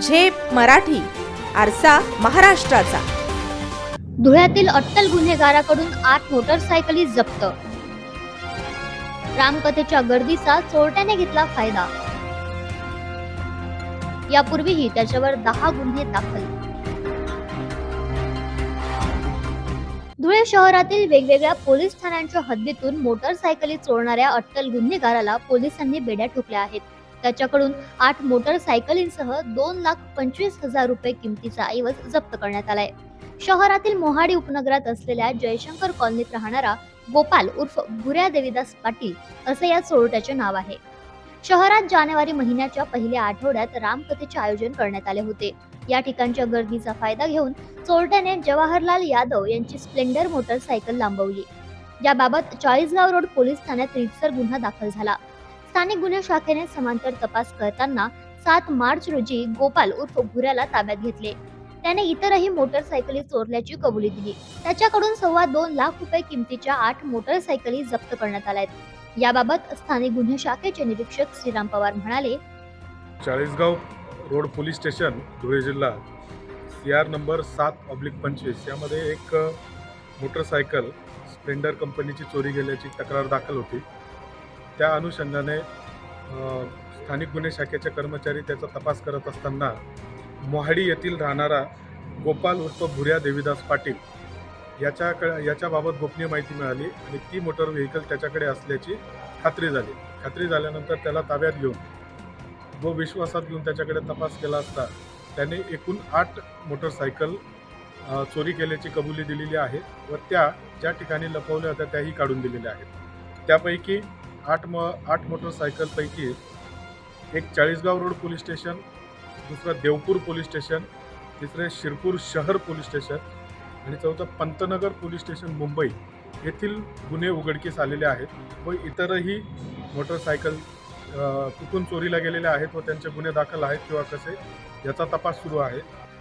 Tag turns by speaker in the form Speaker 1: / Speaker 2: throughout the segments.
Speaker 1: झेप मराठी आरसा महाराष्ट्राचा.
Speaker 2: धुळ्यातील अट्टल गुन्हेगाराकडून आठ मोटरसायकली जप्त. रामकथेच्या गर्दीचा चोरट्याने घेतला फायदा. यापूर्वीही त्याच्यावर दहा गुन्हे दाखल. धुळे शहरातील वेगवेगळ्या पोलीस ठाण्यांच्या हद्दीतून मोटरसायकली चोरणाऱ्या अट्टल गुन्हेगाराला पोलिसांनी बेड्या ठोकल्या आहेत. त्याच्याकडून आठ मोटरसायकलींसह दोन लाख पंचवीस हजार रुपये किमतीचा ऐवज जप्त करण्यात आलाय. शहरातील मोहाडी उपनगरात असलेल्या जयशंकर कॉलनीत राहणारा गोपाल उर्फ भुऱ्या देवीदास पाटील असे या चोरट्याचे नाव आहे. शहरात जानेवारी महिन्याच्या पहिल्या आठवड्यात रामकथेचे आयोजन करण्यात आले होते. या ठिकाणच्या गर्दीचा फायदा घेऊन चोरट्याने जवाहरलाल यादव यांची स्प्लेंडर मोटरसायकल लांबवली. याबाबत चाळीसगाव रोड पोलीस ठाण्यात रितसर गुन्हा दाखल झाला. स्थानिक गुन्हे शाखेने समांतर तपास करताना सात मार्च रोजी गोपाल उर्फ भुऱ्याला ताब्यात घेतले. त्याने इतरही मोटरसायकली चोरल्याची कबुली दिली. त्याच्याकडून सव्वा दोन लाख रुपये किमतीच्या आठ मोटरसायकली जप्त करण्यात आल्यात याबाबत स्थानिक गुन्हे शाखेचे निरीक्षक श्रीराम पवार म्हणाले
Speaker 3: Chalisgaon road police station Dhule जिल्हा सी आर नंबर सात ऑब्लिक पंचवीस यामध्ये एक मोटरसायकल स्प्लेंडर कंपनीची चोरी गेल्याची तक्रार दाखल होती. त्या अनुषंगाने स्थानिक गुन्हे शाखेचे कर्मचारी त्याचा तपास करत असताना मोहाडी येथील राहणारा गोपाल उर्फ भुऱ्या देवीदास पाटील याच्याक याच्याबाबत गोपनीय माहिती मिळाली आणि ती मोटर व्हेकल त्याच्याकडे असल्याची खात्री झाली. खात्री झाल्यानंतर त्याला ताब्यात घेऊन व विश्वासात घेऊन त्याच्याकडे तपास केला असता त्याने एकूण आठ मोटरसायकल चोरी केल्याची कबुली दिलेली आहे व त्या ज्या ठिकाणी लपवल्या होत्या त्याही काढून दिलेल्या आहेत. त्यापैकी आठ म आठ मोटरसायकलपैकी एक चाळीसगाव रोड पोलीस स्टेशन दुसरं देवपूर पोलीस स्टेशन तिसरे शिरपूर शहर पोलीस स्टेशन आणि चौथं पंतनगर पोलीस स्टेशन मुंबई येथील गुन्हे उघडकीस आलेले आहेत व इतरही मोटरसायकल चुकून कुठून चोरीला गेलेले आहेत व त्यांचे गुन्हे दाखल आहेत किंवा कसे याचा तपास सुरू आहे.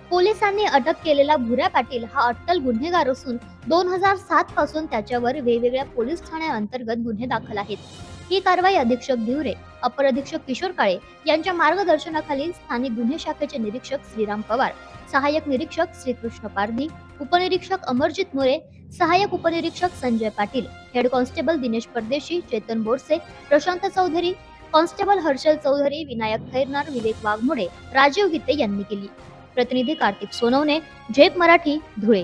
Speaker 2: पोलिसांनी अटक केलेला भुऱ्या पाटील हा अट्टल गुन्हेगार असून दोन हजार सात पासून त्याच्यावर वेगवेगळ्या पोलीस ठाण्याअंतर्गत गुन्हे दाखल आहेत. ही कारवाई अधीक्षक धिवरे अपर अधीक्षक किशोर काळे यांच्या मार्गदर्शनाखाली स्थानिक गुन्हे शाखेचे निरीक्षक श्रीराम पवार सहाय्यक निरीक्षक श्रीकृष्ण पारधी उपनिरीक्षक अमरजित मोरे सहाय्यक उपनिरीक्षक Sanjay Patil head constable Dinesh Pardeshi Chetan Borse Prashant Chaudhari constable Harshal Chaudhari Vinayak Khairnar Vivek Waghmode Rajiv Gite यांनी केली. प्रतिनिधी कार्तिक सोनवणे झेप मराठी धुळे.